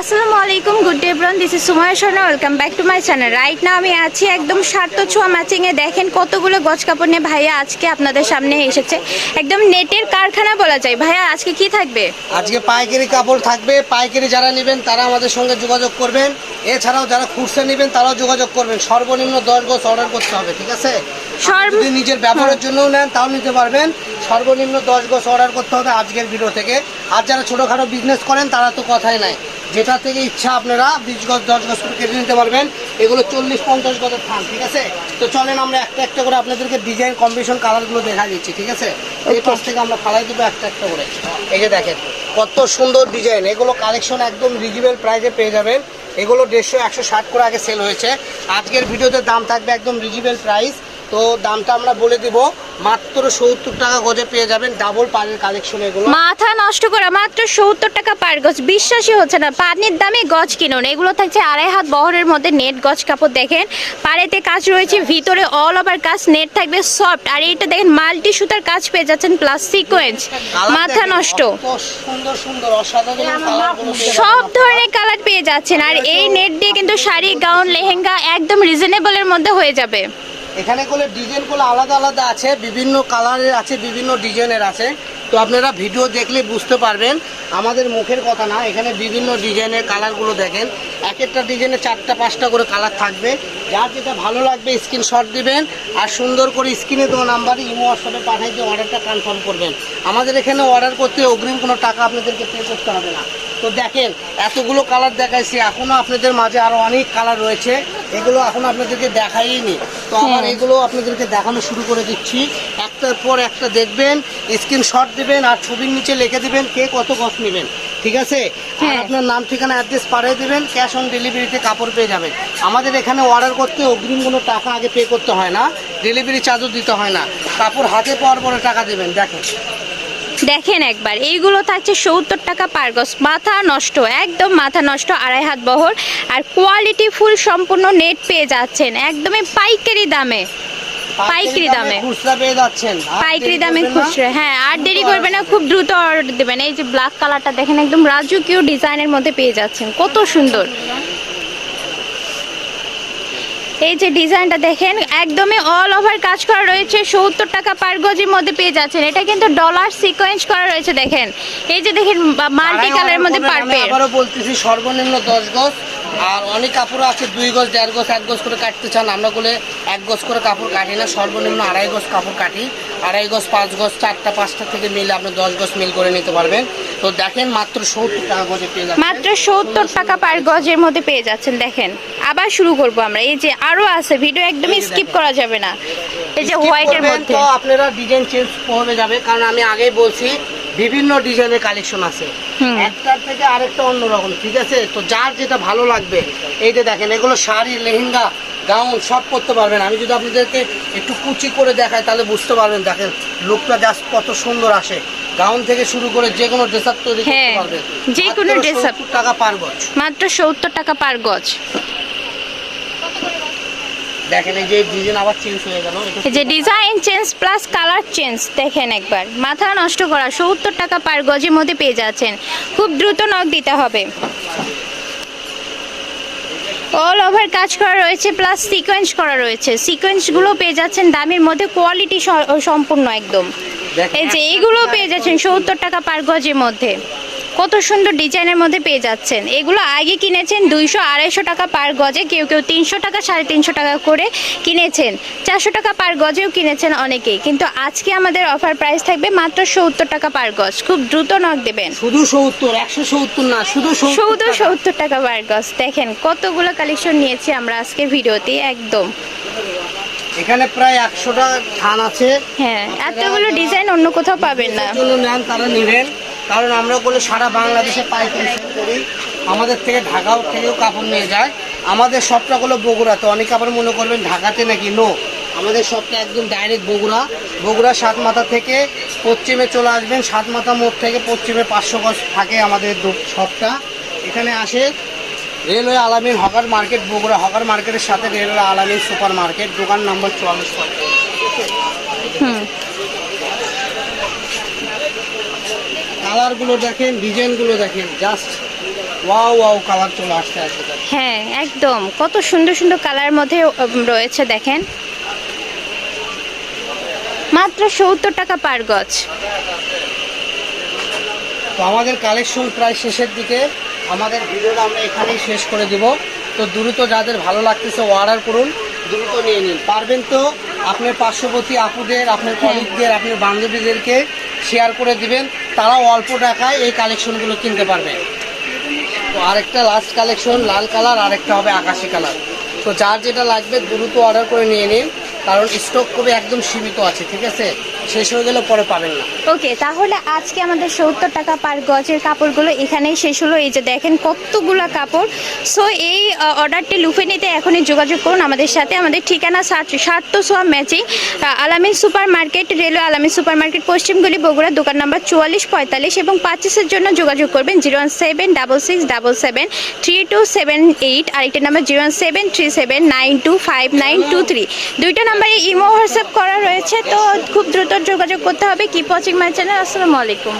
আসসালামু আলাইকুম good day ব্রন this is Sumaya Sharma welcome back to my channel right না আমি আছি একদম সার্থ ছোঁয়া ম্যাচিংয়ে দেখেন কতগুলো গজ কাপড় নিয়ে ভাইয়া আজকে আপনাদের সামনে এসেছে। একদম নেটের কারখানা বলা যায়। ভাইয়া আজকে কি থাকবে? আজকে পাইকারি কাপড় থাকবে। পাইকারি যারা নেবেন তারা আমাদের সঙ্গে যোগাযোগ করবেন। এছাড়াও যারা খুচরা নেবেন তারাও যোগাযোগ করবেন। সর্বনিম্ন দশ গজ অর্ডার করতে হবে ঠিক আছে? যদি নিজের ব্যবহারের জন্যও নেন তাও নিতে পারবেন। সর্বনিম্ন দশ গজ অর্ডার করতে হবে আজকের ভিডিও থেকে। আর যারা ছোটোখাটো বিজনেস করেন তারা তো কথাই নাই। যেটা থেকে ইচ্ছা আপনারা বিশ গজ, দশ গজ করে কেটে নিতে পারবেন। এগুলো চল্লিশ, পঞ্চাশ গজের থান, ঠিক আছে? তো চলেন আমরা একটা একটা করে আপনাদেরকে ডিজাইন কম্বিনেশন কালারগুলো দেখা দিচ্ছি, ঠিক আছে? এই পাশ থেকে আমরা ফালাই দেবো একটা একটা করে। এই যে দেখেন, কত সুন্দর ডিজাইন এগুলো কালেকশন একদম রিজনেবল প্রাইসে পেয়ে যাবেন। এগুলো দেড়শো, একশো ষাট করে আগে সেল হয়েছে। আজকের ভিডিওতে দাম থাকবে একদম রিজনেবল প্রাইস তো দামটা আমরা বলে দিব মাত্র সত্তর টাকা গজে পেয়ে যাবেন ডাবল পালের কালেকশন এগুলো। মাথা নষ্ট করা মাত্র সত্তর টাকা পার গজ। বিশ্বাসই হচ্ছে না পানির দামে গজ কিনুন। এগুলো থাকছে আড়াই হাত বহরের মধ্যে নেট গজ কাপড় দেখেন। পাড়েতে কাজ রয়েছে ভিতরে অল ওভার কাজ নেট থাকবে সফট আর এইটা দেখেন মাল্টি সুতার কাজ পেয়ে যাচ্ছেন প্লাস সিকোয়েন্স মাথা নষ্ট। সুন্দর সুন্দর অসাধারণ কালারগুলো পেয়ে সব ধরনের কালার পেয়ে যাচ্ছেন। আর এই নেট দিয়ে কিন্তু শাড়ি গাউন লেহেঙ্গা একদম রিজনেবলের মধ্যে হয়ে যাবে। এখানে করে ডিজাইনগুলো আলাদা আলাদা আছে, বিভিন্ন কালারের আছে, বিভিন্ন ডিজাইনের আছে। তো আপনারা ভিডিও দেখলে বুঝতে পারবেন, আমাদের মুখের কথা না, এখানে বিভিন্ন ডিজাইনের কালারগুলো দেখেন। এক একটা ডিজাইনে চারটা, পাঁচটা করে কালার থাকবে। যার যেটা ভালো লাগবে স্ক্রিনশট দিবেন, আর সুন্দর করে স্ক্রিনে দেওয়া নাম্বারে ইমো, হোয়াটসঅ্যাপে পাঠিয়ে দিয়ে অর্ডারটা কনফার্ম করবেন। আমাদের এখানে অর্ডার করতে অগ্রিম কোনো টাকা আপনাদেরকে পে করতে হবে না। তো দেখেন, এতগুলো কালার দেখাইছি, এখনও আপনাদের মাঝে আরও অনেক কালার রয়েছে। এগুলো এখন আপনাদেরকে দেখাইনি। তো আমার এগুলো আপনাদেরকে দেখানো শুরু করে দিচ্ছি। একটার পর একটা দেখবেন স্ক্রিনশট দেবেন আর ছবির নিচে লিখে দিবেন কে কত গছ নেবেন ঠিক আছে? আর হ্যাঁ। আপনার নাম ঠিকানা অ্যাড্রেস পাঠিয়ে দেবেন ক্যাশ অন ডেলিভারিতে কাপড় পেয়ে যাবেন। আমাদের এখানে অর্ডার করতে অগ্রিম কোনো টাকা আগে পে করতে হয় না ডেলিভারি চার্জও দিতে হয় না। কাপড় হাতে পাওয়ার পরে টাকা দেবেন দেখেন। দেখেন একবার এইগুলো থাকছে সত্তর টাকা পার গজ মাথা নষ্ট একদম মাথা নষ্ট আড়াই হাত বহর আর কোয়ালিটি ফুল সম্পূর্ণ নেট পেয়ে যাচ্ছেন একদমই পাইকারি দামে পাইকারি দামে। খুচরা পাইকারি দামে করবেন হ্যাঁ আর দেরি করবে না খুব দ্রুত অর্ডার দেবেন এই যে ব্ল্যাক কালারটা দেখেন একদম রাজকীয় ডিজাইনের মধ্যে পেয়ে যাচ্ছেন কত সুন্দর। এই যে ডিজাইনটা দেখেন একদমই অল ওভার কাজ করা রয়েছে। সত্তর টাকা পার গজের মধ্যে পেয়ে যাচ্ছেন। এটা কিন্তু ডলার সিকোয়েন্স করা রয়েছে দেখেন। এই যে দেখেন মাল্টি কালারের মধ্যে পারবে আবারও বলতেছি সর্বনিম্ন দশ গজ আর অনেক কাপড় আছে দুই গজ দেড় গজ এক গজ করে কাটতে চান। আমরা বলে এক গজ করে কাপড় কাটি না সর্বনিম্ন আড়াই গজ কাপড় কাটি। আড়াই গজ পাঁচ গজ চারটা পাঁচটা থেকে মিলে আপনি দশ গজ মিল করে নিতে পারবেন। তো দেখেন মাত্র সত্তর টাকা গজে পেয়ে যাবেন মাত্র সত্তর টাকা পার গজের মধ্যে পেয়ে যাচ্ছেন দেখেন। আবার শুরু করব আমরা। এই যে আরও আছে ভিডিও একদমই স্কিপ করা যাবে না। এই যে হোয়াইটের মধ্যে। তো আপনারা ডিজাইন চেঞ্জ হয়ে যাবে কারণ আমি আগেই বলছি বিভিন্ন ডিজাইনের কালেকশন আছে। একটার থেকে আরেকটা অন্যরকম ঠিক আছে? তো যার যেটা ভালো লাগবে এই যে দেখেন এগুলো শাড়ি লেহেঙ্গা গাউন সব করতে পারবেন। আমি যদি আপনাদেরকে একটু কুচি করে দেখাই তাহলে বুঝতে পারবেন দেখেন লুকটা জাস্ট কত সুন্দর আসে। গাউন থেকে শুরু করে যে কোনো ড্রেস আপ তৈরি করতে হ্যাঁ, পারবেন যে কোনো up। 70 টাকা পার গজ। মাত্র সত্তর টাকা পার গজ। দেখেন এই যে ডিজাইন আবার চেঞ্জ হয়ে গেল। এই যে design change plus colour change দেখেন একবার। মাথা নষ্ট করা সত্তর টাকা পার গজের মধ্যে পেয়ে যাচ্ছেন। খুব দ্রুত নখ দিতে হবে। অল ওভার কাজ করা রয়েছে প্লাস সিকোয়েন্স করা রয়েছে। সিকোয়েন্সগুলো পেয়ে যাচ্ছেন দামের মধ্যে কোয়ালিটি সম্পূর্ণ একদম। এই যে এইগুলো পেয়ে যাচ্ছেন সত্তর টাকা পার গজের মধ্যে। কত সুন্দর ডিজাইনের মধ্যে পেয়ে যাচ্ছেন। এগুলো আগে কিনেছেন দুইশো আড়াইশো টাকা পার গজে কেউ কেউ তিনশো টাকা সাড়ে তিনশো টাকা করে কিনেছেন। চারশো টাকা পার গজেও কিনেছেন অনেকেই। কিন্তু আজকে আমাদের অফার প্রাইস থাকবে মাত্র সত্তর টাকা পার গজ। খুব দ্রুত নখ দেবেন। শুধু সত্তর একশো সত্তর না শুধু শুধু সত্তর টাকা। পার গজ। দেখেন কতগুলো কালেকশন নিয়েছি আমরা আজকের ভিডিওতে একদম। এখানে প্রায় একশোটা থান আছে। হ্যাঁ এতগুলো ডিজাইন অন্য কোথাও পাবেন না। জন্য নেন তারা নেবেন। কারণ আমরা বলে সারা বাংলাদেশে পাইকারি করি। আমাদের থেকে ঢাকাও থেকেও কাপড় নিয়ে যায়। আমাদের সবটা হলো বগুড়াতে অনেক আবার মনে করবেন ঢাকাতে নাকি? নো আমাদের সবটা একদম ডাইরেক্ট বগুড়া। বগুড়া সাত মাথা থেকে পশ্চিমে চলে আসবেন। সাত মাথা মোড় থেকে পশ্চিমে পাঁচশো গজ থাকে আমাদের সবটা। এখানে আসে রেলওয়ে আলামিন হকার মার্কেট বগুড়া হকার মার্কেটের সাথে রেলওয়ে আলামিন সুপার মার্কেট দোকান নম্বর চুয়াল্লিশ কালারগুলো দেখেন ডিজাইনগুলো দেখেন জাস্ট ওয়াও ওয়াও কালার চলে আসতে আসতে হ্যাঁ একদম। কত সুন্দর সুন্দর কালারের মধ্যে রয়েছে দেখেন। মাত্র সত্তর টাকা পার গজ। তো আমাদের কালেকশন প্রায় শেষের দিকে। আমাদের ভিডিওটা আমরা এখানেই শেষ করে দিব। তো দ্রুত যাদের ভালো লাগতেছে অর্ডার করুন দ্রুত নিয়ে নিন। পারবেন তো আপনার পার্শ্ববর্তী আপুদের আপনার কলিগদের আপনার বান্ধবীদেরকে শেয়ার করে দিবেন। তারাও অল্প টাকায় এই কালেকশনগুলো কিনতে পারবে। তো আরেকটা লাস্ট কালেকশন লাল কালার আরেকটা হবে আকাশি কালার তো যার যেটা লাগবে দ্রুত অর্ডার করে নিয়ে নিন। কারণ স্টক খুবই একদম সীমিত আছে, ঠিক আছে? শেষ হয়ে গেলে পরে পাবেন না। ওকে, তাহলে আজকে আমাদের সত্তর টাকা পার গজের কাপড়গুলো এখানেই শেষ হলো। এই যে দেখেন কতগুলা কাপড়। সো এই অর্ডারটি লুফে নিতে এখনই যোগাযোগ করুন আমাদের সাথে। আমাদের ঠিকানা সাত সোয়া matching Alamin super market railway Alamin super market পশ্চিমগুলি, Bogura, দোকান নাম্বার চুয়াল্লিশ, পঁয়তাল্লিশ এবং পাঁচিশের জন্য যোগাযোগ করবেন zero one seven double six double seven three two seven eight, আরেকটা number zero one seven three seven nine two five nine two three. দুইটা নাম্বারে ইমো, হোয়াটসঅ্যাপ করা রয়েছে, তো খুব দ্রুত যোগাযোগ করতে হবে। কিপ ওয়াচিং মাই চ্যানেল আসসালামু আলাইকুম।